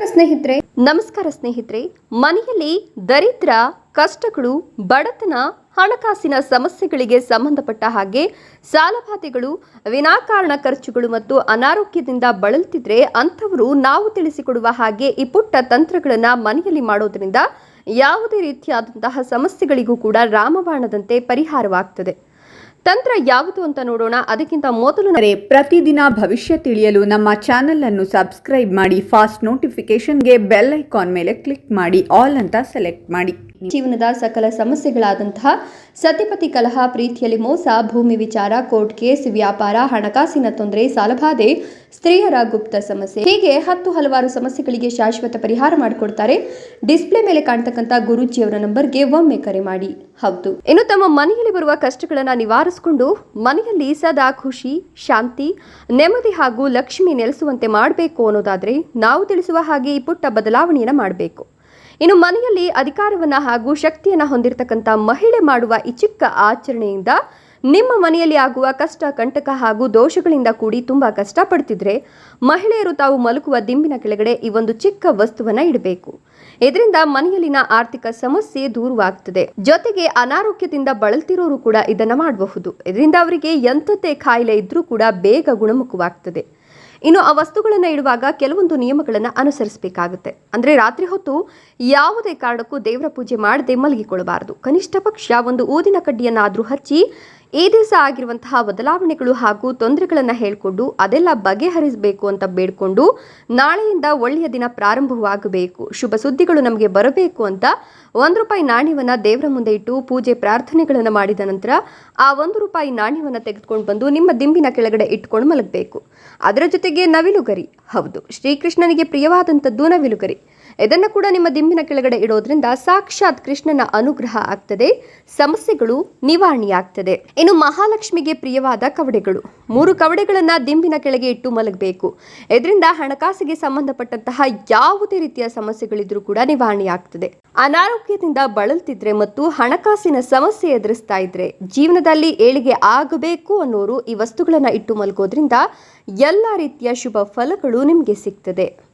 ಸ್ನೇಹಿತರೆ, ನಮಸ್ಕಾರ ಸ್ನೇಹಿತರೆ. ಮನೆಯಲ್ಲಿ ದರಿದ್ರ, ಕಷ್ಟಗಳು, ಬಡತನ, ಹಣಕಾಸಿನ ಸಮಸ್ಯೆಗಳಿಗೆ ಸಂಬಂಧಪಟ್ಟ ಹಾಗೆ ಸಾಲಬಾಧೆಗಳು ವಿನಾಕಾರಣ ಖರ್ಚುಗಳು ಮತ್ತು ಅನಾರೋಗ್ಯದಿಂದ ಬಳಲ್ತಿದ್ರೆ ಅಂಥವರು ನಾವು ತಿಳಿಸಿಕೊಡುವ ಹಾಗೆ ಈ ಪುಟ್ಟ ತಂತ್ರಗಳನ್ನು ಮನೆಯಲ್ಲಿ ಮಾಡೋದ್ರಿಂದ ಯಾವುದೇ ರೀತಿಯಾದಂತಹ ಸಮಸ್ಯೆಗಳಿಗೂ ಕೂಡ ರಾಮಬಾಣದಂತೆ ಪರಿಹಾರವಾಗ್ತದೆ. ತಂತ್ರ ಯಾವುದು ಅಂತ ನೋಡೋಣ. ಅದಕ್ಕಿಂತ ಮೊದಲು ಪ್ರತಿದಿನ ಭವಿಷ್ಯ ತಿಳಿಯಲು ನಮ್ಮ ಚಾನೆಲ್ ಅನ್ನು ಸಬ್ಸ್ಕ್ರೈಬ್ ಮಾಡಿ, ಫಾಸ್ಟ್ ನೋಟಿಫಿಕೇಶನ್ಗೆ ಬೆಲ್ ಐಕಾನ್ ಮೇಲೆ ಕ್ಲಿಕ್ ಮಾಡಿ, ಆಲ್ ಅಂತ ಸೆಲೆಕ್ಟ್ ಮಾಡಿ. ಜೀವನದ ಸಕಲ ಸಮಸ್ಯೆಗಳಾದಂತಹ ಸತಿಪತಿ ಕಲಹ, ಪ್ರೀತಿಯಲ್ಲಿ ಮೋಸ, ಭೂಮಿ ವಿಚಾರ, ಕೋರ್ಟ್ ಕೇಸ್, ವ್ಯಾಪಾರ, ಹಣಕಾಸಿನ ತೊಂದರೆ, ಸಾಲಬಾಧೆ, ಸ್ತ್ರೀಯರ ಗುಪ್ತ ಸಮಸ್ಯೆ. ಹೀಗೆ ಹತ್ತು ಹಲವಾರು ಸಮಸ್ಯೆಗಳಿಗೆ ಶಾಶ್ವತ ಪರಿಹಾರ ಮಾಡಿಕೊಡ್ತಾರೆ. ಡಿಸ್ಪ್ಲೇ ಮೇಲೆ ಕಾಣ್ತಕ್ಕಂಥ ಗುರೂಜಿಯವರ ನಂಬರ್ಗೆ ಒಮ್ಮೆ ಕರೆ ಮಾಡಿ. ಹೌದು. ಇನ್ನು ತಮ್ಮ ಮನೆಯಲ್ಲಿ ಬರುವ ಕಷ್ಟಗಳನ್ನು ನಿವಾರಿಸಿಕೊಂಡು ಮನೆಯಲ್ಲಿ ಸದಾ ಖುಷಿ, ಶಾಂತಿ, ನೆಮ್ಮದಿ ಹಾಗೂ ಲಕ್ಷ್ಮಿ ನೆಲೆಸುವಂತೆ ಮಾಡಬೇಕು ಅನ್ನೋದಾದ್ರೆ ನಾವು ತಿಳಿಸುವ ಹಾಗೆ ಈ ಪುಟ್ಟ ಬದಲಾವಣೆಯನ್ನು ಮಾಡಬೇಕು. ಇನ್ನು ಮನೆಯಲ್ಲಿ ಅಧಿಕಾರವನ್ನ ಹಾಗೂ ಶಕ್ತಿಯನ್ನ ಹೊಂದಿರತಕ್ಕಂಥ ಮಹಿಳೆ ಮಾಡುವ ಈ ಚಿಕ್ಕ ಆಚರಣೆಯಿಂದ ನಿಮ್ಮ ಮನೆಯಲ್ಲಿ ಆಗುವ ಕಷ್ಟ, ಕಂಟಕ ಹಾಗೂ ದೋಷಗಳಿಂದ ಕೂಡಿ ತುಂಬಾ ಕಷ್ಟಪಡ್ತಿದ್ರೆ ಮಹಿಳೆಯರು ತಾವು ಮಲಗುವ ದಿಂಬಿನ ಕೆಳಗಡೆ ಈ ಒಂದು ಚಿಕ್ಕ ವಸ್ತುವನ್ನ ಇಡಬೇಕು. ಇದರಿಂದ ಮನೆಯಲ್ಲಿನ ಆರ್ಥಿಕ ಸಮಸ್ಯೆ ದೂರವಾಗ್ತದೆ. ಜೊತೆಗೆ ಅನಾರೋಗ್ಯದಿಂದ ಬಳಲ್ತಿರೋರು ಕೂಡ ಇದನ್ನ ಮಾಡಬಹುದು. ಇದರಿಂದ ಅವರಿಗೆ ಎಂಥದ್ದೇ ಕಾಯಿಲೆ ಇದ್ರೂ ಕೂಡ ಬೇಗ ಗುಣಮುಖವಾಗ್ತದೆ. ಇನ್ನು ಆ ವಸ್ತುಗಳನ್ನು ಇಡುವಾಗ ಕೆಲವೊಂದು ನಿಯಮಗಳನ್ನು ಅನುಸರಿಸಬೇಕಾಗುತ್ತೆ. ಅಂದರೆ ರಾತ್ರಿ ಹೊತ್ತು ಯಾವುದೇ ಕಾರಣಕ್ಕೂ ದೇವರ ಪೂಜೆ ಮಾಡದೆ ಮಲಗಿಕೊಳ್ಳಬಾರದು. ಕನಿಷ್ಠ ಪಕ್ಷ ಒಂದು ಊದಿನ ಕಡ್ಡಿಯನ್ನಾದರೂ ಹಚ್ಚಿ ಈ ದಿವಸ ಆಗಿರುವಂತಹ ಬದಲಾವಣೆಗಳು ಹಾಗೂ ತೊಂದರೆಗಳನ್ನು ಹೇಳಿಕೊಂಡು ಅದೆಲ್ಲ ಬಗೆಹರಿಸಬೇಕು ಅಂತ ಬೇಡ್ಕೊಂಡು ನಾಳೆಯಿಂದ ಒಳ್ಳೆಯ ದಿನ ಪ್ರಾರಂಭವಾಗಬೇಕು. ಶುಭ ಸುದ್ದಿಗಳು ನಮಗೆ ಬರಬೇಕು ಅಂತ ಒಂದು ರೂಪಾಯಿ ನಾಣ್ಯವನ್ನು ದೇವರ ಮುಂದೆ ಇಟ್ಟು ಪೂಜೆ ಪ್ರಾರ್ಥನೆಗಳನ್ನು ಮಾಡಿದ ನಂತರ ಆ ಒಂದು ರೂಪಾಯಿ ನಾಣ್ಯವನ್ನು ತೆಗೆದುಕೊಂಡು ಬಂದು ನಿಮ್ಮ ದಿಂಬಿನ ಕೆಳಗಡೆ ಇಟ್ಕೊಂಡು ಮಲಗಬೇಕು. ಅದರ ಜೊತೆಗೆ ನವಿಲುಗರಿ. ಹೌದು, ಶ್ರೀಕೃಷ್ಣನಿಗೆ ಪ್ರಿಯವಾದಂಥದ್ದು ನವಿಲುಗರಿ. ಇದನ್ನು ಕೂಡ ನಿಮ್ಮ ದಿಂಬಿನ ಕೆಳಗಡೆ ಇಡೋದ್ರಿಂದ ಸಾಕ್ಷಾತ್ ಕೃಷ್ಣನ ಅನುಗ್ರಹ ಆಗ್ತದೆ, ಸಮಸ್ಯೆಗಳು ನಿವಾರಣೆಯಾಗ್ತದೆ. ಇನ್ನು ಮಹಾಲಕ್ಷ್ಮಿಗೆ ಪ್ರಿಯವಾದ ಕವಡೆಗಳು. ಮೂರು ಕವಡೆಗಳನ್ನ ದಿಂಬಿನ ಕೆಳಗೆ ಇಟ್ಟು ಮಲಗಬೇಕು. ಇದರಿಂದ ಹಣಕಾಸಿಗೆ ಸಂಬಂಧಪಟ್ಟಂತಹ ಯಾವುದೇ ರೀತಿಯ ಸಮಸ್ಯೆಗಳಿದ್ರೂ ಕೂಡ ನಿವಾರಣೆಯಾಗ್ತದೆ. ಅನಾರೋಗ್ಯದಿಂದ ಬಳಲ್ತಿದ್ರೆ ಮತ್ತು ಹಣಕಾಸಿನ ಸಮಸ್ಯೆ ಎದುರಿಸ್ತಾ ಇದ್ರೆ ಜೀವನದಲ್ಲಿ ಏಳಿಗೆ ಆಗಬೇಕು ಅನ್ನೋರು ಈ ವಸ್ತುಗಳನ್ನು ಇಟ್ಟು ಮಲಗೋದ್ರಿಂದ ಎಲ್ಲ ರೀತಿಯ ಶುಭ ಫಲಗಳು ನಿಮಗೆ ಸಿಗ್ತದೆ.